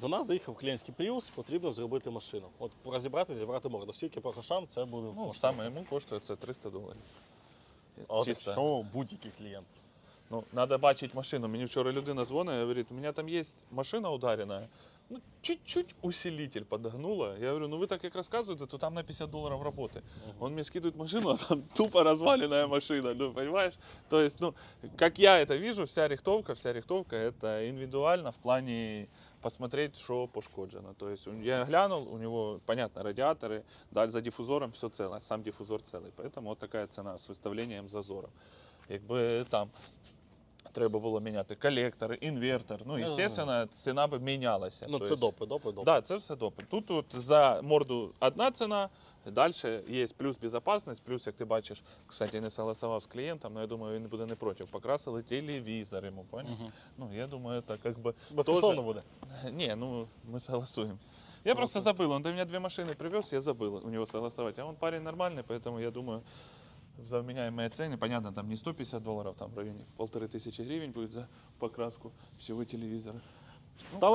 До нас заїхав клієнтський Prius, потрібно зробити машину. От розібрати, зібрати морду. Скільки по грошам це буде Ну, коштувати? саме йому коштує це 300 доларів. А от Чисто. якщо будь-який клієнт. Ну, треба бачити машину. Мені вчора людина дзвонить і говорить, у мене там є машина ударена, ну, чуть-чуть усилитель подогнула. Я говорю, ну ви так як розказуєте, то там на 50 долларов работы. Он мне скидывает машину, а там тупо разваленная машина, ну, понимаешь? То есть, ну, как я это вижу, вся рихтовка, вся рихтовка, это индивидуально в плане посмотреть, что пошкоджено. То есть он- я глянул, у него, понятно, радиаторы, даль за диффузором все целое, сам диффузор целый. Поэтому вот такая цена с выставлением зазоров. Якби там треба було міняти колектор, інвертор. Ну, Ну, звісно, ціна б мінялася. Ну, То це есть- допи, допи, допи. Да, це все допит. Тут от за морду одна ціна, далі є плюс безпечність, плюс, як ти бачиш, кстати, не согласував з клієнтом, але я думаю, він буде не проти. Покрасили телевізор йому, понял? Мгм. Ну, я думаю, це как бы Безкоштовно буде. не, ну мы согласуем. Я просто Молодцы. забыл, он до меня две машины привез, я забыл у него согласовать. А он парень нормальный, поэтому я думаю, за вменяемые цены, понятно, там не 150 долларов, там в районе полторы тысячи гривен будет за покраску всего телевизора. Стало